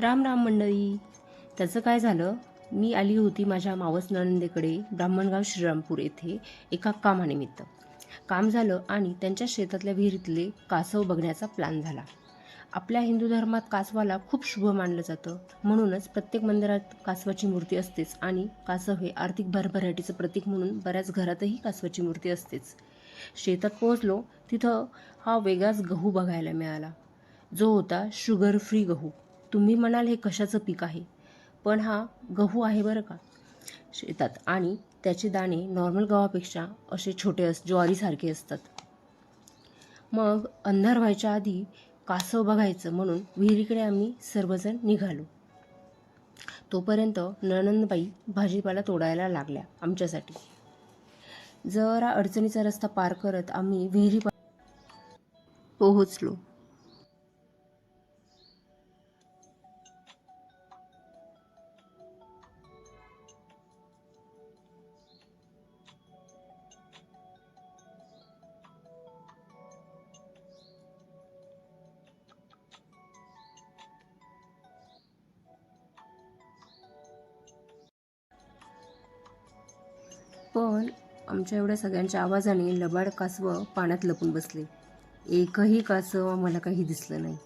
राम राम मंडळी. त्याचं काय झालं? मी आली होती माझ्या मावस नणंदेकडे ब्राह्मणगाव श्रीरामपूर येथे एका कामानिमित्त. काम झालं आणि त्यांच्या शेतातल्या विहिरीतले कासव बघण्याचा प्लॅन झाला. आपल्या हिंदू धर्मात कासवाला खूप शुभ मानलं जातं. म्हणूनच प्रत्येक मंदिरात कासवाची मूर्ती असतेच आणि कासव हे आर्थिक भरभराटीचं प्रतीक म्हणून बऱ्याच घरातही कासवाची मूर्ती असतेच. शेतात पोहोचलो तिथं हा वेगळाच गहू बघायला मिळाला. जो होता शुगर फ्री गहू. तुम्ही म्हणाल हे कशाचं पीक आहे? पण हा गहू आहे बरं का? शेतात. आणि त्याचे दाणे नॉर्मल गव्हापेक्षा असे छोटे अस ज्वारीसारखे असतात. मग अंधार व्हायच्या आधी कासव बघायचं म्हणून विहिरीकडे आम्ही सर्वजण निघालो. तोपर्यंत नणंदबाई भाजीपाला तोडायला लागल्या आमच्यासाठी. जरा अडचणीचा रस्ता पार करत आम्ही विहिरी पोहोचलो. पण आमच्या एवढ्या सगळ्यांच्या आवाजाने लबाड कासवं पाण्यात लपून बसले. एकही कासव आम्हाला काही दिसलं नाही.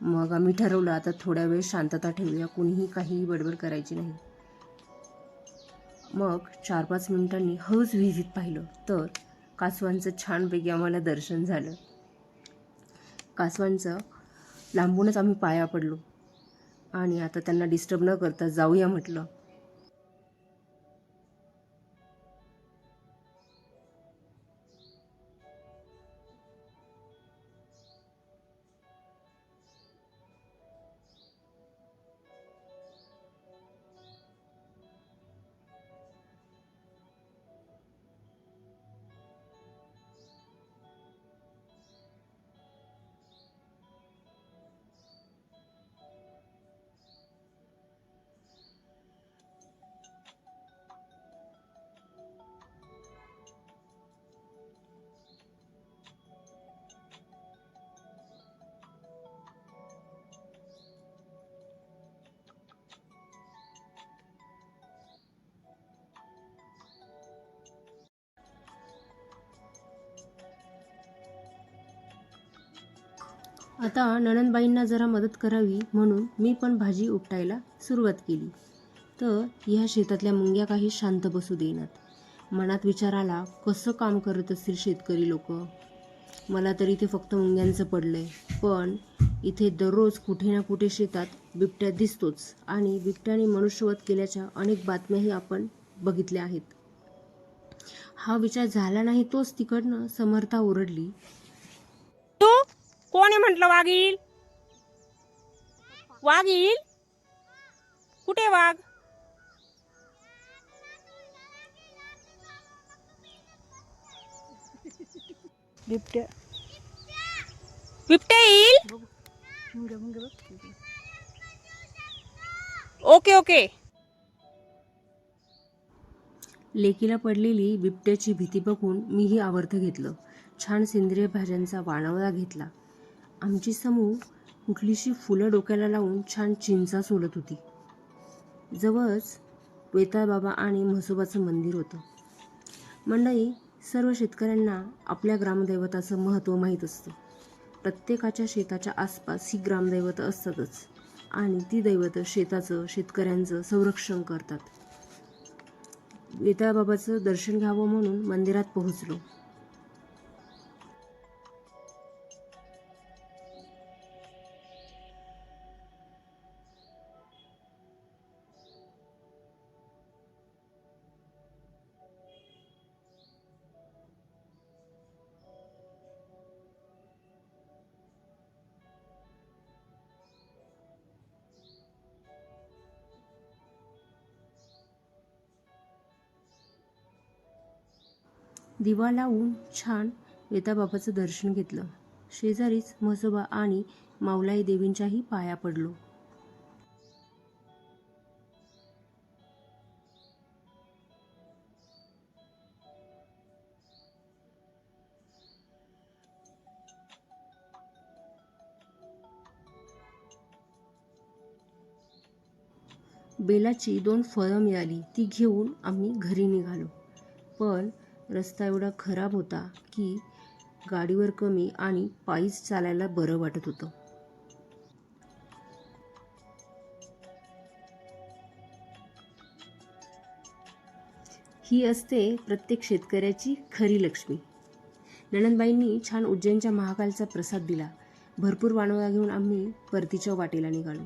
मग आम्ही ठरवलं आता थोड्या वेळ शांतता ठेवूया कुणीही काही बडबड करायची नाही. मग चार पाच मिनिटांनी हळूच विहिरीत पाहिलं तर कासवांचं छानपैकी आम्हाला दर्शन झालं. कासवांचं लांबूनच आम्ही पाया पडलो. आणि आता त्यांना डिस्टर्ब न करता जाऊया म्हटलं. आता नणंदबाईंना जरा मदत करावी म्हणून मी पण भाजी उपटायला सुरुवात केली. तर ह्या शेतातल्या मुंग्या काही शांत बसू देईनात. मनात विचार आला कसं काम करत असतील शेतकरी लोक? मला तर इथे फक्त मुंग्यांचं पडलं आहे पण इथे दररोज कुठे ना कुठे शेतात बिबट्या दिसतोच आणि बिबट्याने मनुष्यवध केल्याच्या अनेक बातम्याही आपण बघितल्या आहेत. हा विचार झाला नाही तोच तिकडनं समर्था ओरडली. तो कोणी म्हटलं वाघ येईल वाघ येईल कुठे वाघ? बिबट्या. बिबट्या येईल? Okay okay. लेकीला पडलेली बिबट्याची भीती बघून मीही आवर्त घेतलं. छान सेंद्रिय भाज्यांचा वाणावळा घेतला. आमची समूह कुठलीशी फुलं डोक्याला लावून छान चिंचा सोलत होती. जवळच वेताळबाबा आणि म्हसोबाचं मंदिर होतं. मंडळी सर्व शेतकऱ्यांना आपल्या ग्रामदैवताचं महत्त्व माहीत असतं. प्रत्येकाच्या शेताच्या आसपास ही ग्रामदैवतं असतातच आणि ती दैवतं शेताचं शेतकऱ्यांचं संरक्षण करतात. वेताळबाबाचं दर्शन घ्यावं म्हणून मंदिरात पोहोचलो. दिवा लावून छान वेताबाबाचं दर्शन घेतलं. शेजारीच म्हसोबा आणि माऊलाई देवींच्याही पाया पडलो. बेलाची दोन फळं मिळाली ती घेऊन आम्ही घरी निघालो. पण रस्ता एवढा खराब होता की गाडीवर कमी आणि पायीच चालायला बरं वाटत होतं. ही असते प्रत्येक शेतकऱ्याची खरी लक्ष्मी. नणंदबाईंनी छान उज्जैनच्या महाकालचा प्रसाद दिला. भरपूर वाणवा घेऊन आम्ही परतीच्या वाटेला निघालो.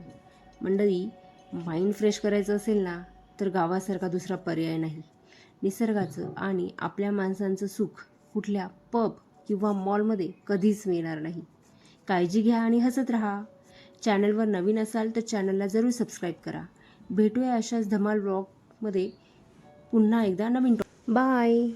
मंडळी माइंड फ्रेश करायचं असेल ना तर गावासारखा दुसरा पर्याय नाही. निसर्गाचं आणि आपल्या माणसांचं सुख कुठल्या पब किंवा मॉलमध्ये कधीच मिळणार नाही. काळजी घ्या आणि हसत राहा. चॅनलवर नवीन असाल तर चॅनलला जरूर सबस्क्राईब करा. भेटूया अशाच धमाल ब्लॉगमध्ये पुन्हा एकदा नवीन बाय